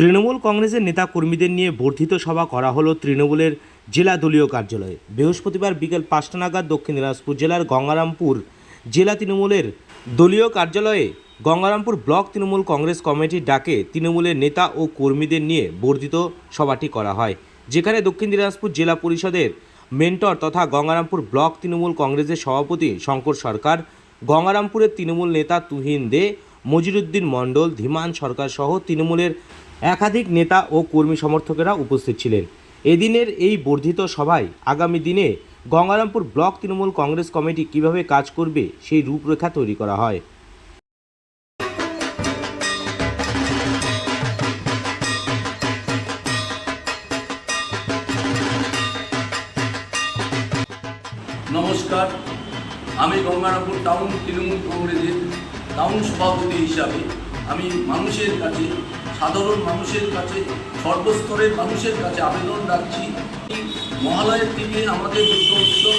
তৃণমূল কংগ্রেসের নেতা কর্মীদের নিয়ে বর্ধিত সভা করা হলো তৃণমূলের জেলা দলীয় কার্যালয়ে। বৃহস্পতিবার বিকেল পাঁচটা নাগাদ দক্ষিণ দিনাজপুর জেলার গঙ্গারামপুর জেলা তৃণমূলের দলীয় কার্যালয়ে গঙ্গারামপুর ব্লক তৃণমূল কংগ্রেস কমিটির ডাকে তৃণমূলের নেতা ও কর্মীদের নিয়ে বর্ধিত সভাটি করা হয়, যেখানে দক্ষিণ দিনাজপুর জেলা পরিষদের মেন্টর তথা গঙ্গারামপুর ব্লক তৃণমূল কংগ্রেসের সভাপতি শঙ্কর সরকার, গঙ্গারামপুরের তৃণমূল নেতা তুহিন দে, মজিরুদ্দিন মণ্ডল, ধীমান সরকার সহ তৃণমূলের একাধিক নেতা ও কর্মী সমর্থকেরা উপস্থিত ছিলেন। এদিনের এই বর্ধিত সভায় আগামী দিনে গঙ্গারামপুর ব্লক তৃণমূল কংগ্রেস কমিটি কীভাবে কাজ করবে সেই রূপরেখা তৈরি করা হয়। নমস্কার, আমি গঙ্গারামপুর টাউন তৃণমূল কংগ্রেসের টাউন সভাপতি হিসাবে আমি মানুষের কাছে সাধারণ মানুষের কাছে, সর্বস্তরের মানুষের কাছে আবেদন রাখছি। মহালয়ের থেকে আমাদের দুর্গা উৎসব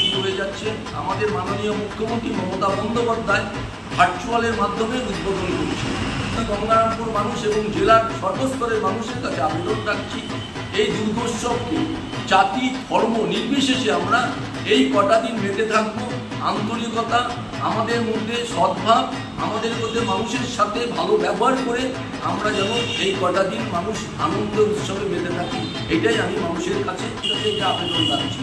শুরু হয়ে যাচ্ছে। আমাদের মাননীয় মুখ্যমন্ত্রী মমতা বন্দ্যোপাধ্যায় ভার্চুয়ালের মাধ্যমে উদ্বোধন করছে গঙ্গারামপুর মানুষ এবং জেলার সর্বস্তরের মানুষের কাছে আবেদন রাখছি, এই দুর্গোৎসবকে জাতি ধর্ম নির্বিশেষে আমরা এই কটা দিন মেতে থাকব। আন্তরিকতা, আমাদের মধ্যে সদ্ভাব, আমাদের মধ্যে মানুষের সাথে ভালো ব্যবহার করে আমরা যেন এই কটা দিন মানুষ আনন্দ উৎসবে মেতে থাকি। এটাই আমি মানুষের কাছে আবেদন রাখছি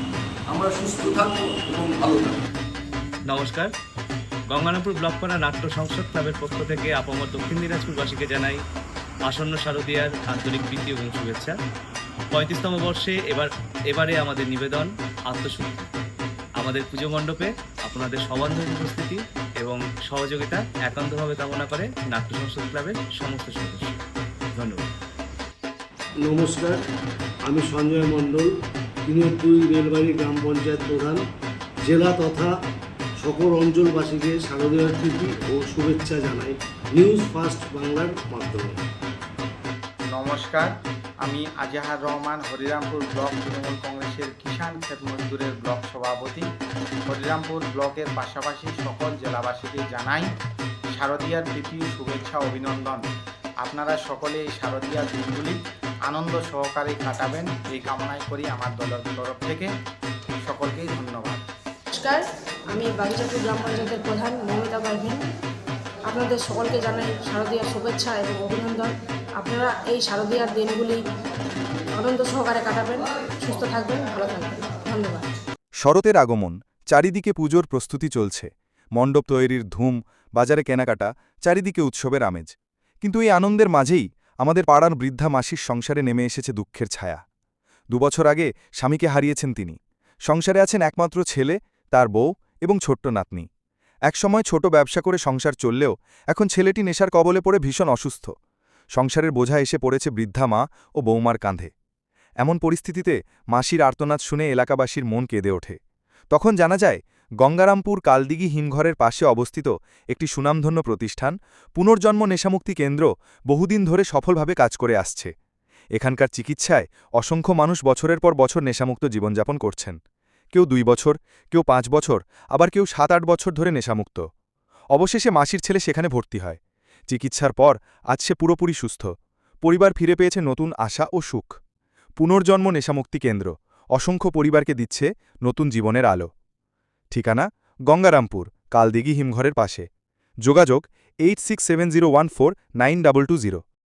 আমরা সুস্থ থাকব এবং ভালো থাকব। নমস্কার। গঙ্গারামপুর ব্লকপাড়া নাট্য সংসদ ক্লাবের পক্ষ থেকে আপামর দক্ষিণ দিনাজপুরবাসীকে জানাই আসন্ন শারদীয়ার আন্তরিক প্রীতি এবং শুভেচ্ছা। পঁয়ত্রিশতম বর্ষে এবার, এবারে আমাদের নিবেদন আত্মশুদ্ধি। আমাদের পুজো মণ্ডপে আপনাদের সবান্ধব উপস্থিতি এবং সহযোগিতা একান্তভাবে কামনা করে নাট্য সংসদ ক্লাবের সমস্ত সদস্য। ধন্যবাদ। নমস্কার আমি সঞ্জয় মণ্ডল তিনের দুই রেলবাড়ি গ্রাম পঞ্চায়েত প্রধান জেলা তথা সকল অঞ্চলবাসীকে শারদীয় প্রীতি ও শুভেচ্ছা জানাই নিউজ ফার্স্ট বাংলার মাধ্যমে। নমস্কার আমি আজাহার রহমান, হরিরামপুর ব্লক তৃণমূল কংগ্রেসের কিষাণ ক্ষেত মজদুরের ব্লক সভাপতি। হরিরামপুর ব্লকের পাশাপাশি সকল জেলাবাসীকে জানাই শারদীয়ার প্রীতি, শুভেচ্ছা, অভিনন্দন। আপনারা সকলে এই শারদীয়ার দিনগুলি আনন্দ সহকারে কাটাবেন। এই কামনাই করি আমার দলের তরফ থেকে। সকলকেই ধন্যবাদ। নমস্কার, আমি বাগিচাপুর গ্রাম পঞ্চায়েতের প্রধান মমিতা পারভিন আপনাদের সকলকে জানাই শারদীয়ার শুভেচ্ছা এবং অভিনন্দন। আপনারা এই শারদীয়ার দিনগুলি আনন্দ সহকারে কাটাবেন, সুস্থ থাকবেন, ভালো থাকবেন। ধন্যবাদ। শরতের আগমন, চারিদিকে পুজোর প্রস্তুতি চলছে। মণ্ডপ তৈরির ধুম, বাজারে কেনাকাটা, চারিদিকে উৎসবের আমেজ। কিন্তু এই আনন্দের মাঝেই আমাদের পাড়ার বৃদ্ধা মাসির সংসারে নেমে এসেছে দুঃখের ছায়া। দুবছর আগে স্বামীকে হারিয়েছেন তিনি। সংসারে আছেন একমাত্র ছেলে, তার বউ এবং ছোট্ট নাতনি। একসময় ছোট ব্যবসা করে সংসার চললেও এখন ছেলেটি নেশার কবলে পড়ে ভীষণ অসুস্থ। সংসারের বোঝা এসে পড়েছে বৃদ্ধা মা ও বৌমার কাঁধে। এমন পরিস্থিতিতে মাসির আর্তনাদ শুনে এলাকাবাসীর মন কেঁদে ওঠে। তখন জানা যায়, গঙ্গারামপুর কালদিঘি হিমঘরের পাশে অবস্থিত একটি সুনামধন্য প্রতিষ্ঠান পুনর্জন্ম নেশামুক্তি কেন্দ্র বহুদিন ধরে সফলভাবে কাজ করে আসছে। এখানকার চিকিৎসায় অসংখ্য মানুষ বছরের পর বছর নেশামুক্ত জীবনযাপন করছেন। কেউ দুই বছর, কেউ পাঁচ বছর, আবার কেউ সাত আট বছর ধরে নেশামুক্ত। অবশেষে মাসির ছেলে সেখানে ভর্তি হয়। চিকিৎসার পর আজ সে পুরোপুরি সুস্থ। পরিবার ফিরে পেয়েছে নতুন আশা ও সুখ। পুনর্জন্ম নেশামুক্তি কেন্দ্র। অসংখ্য পরিবারকে দিচ্ছে নতুন জীবনের আলো। ঠিকানা? গঙ্গারামপুর, কালদিঘি হিমঘরের পাশে। যোগাযোগ eight six seven zero one four nine double two zero.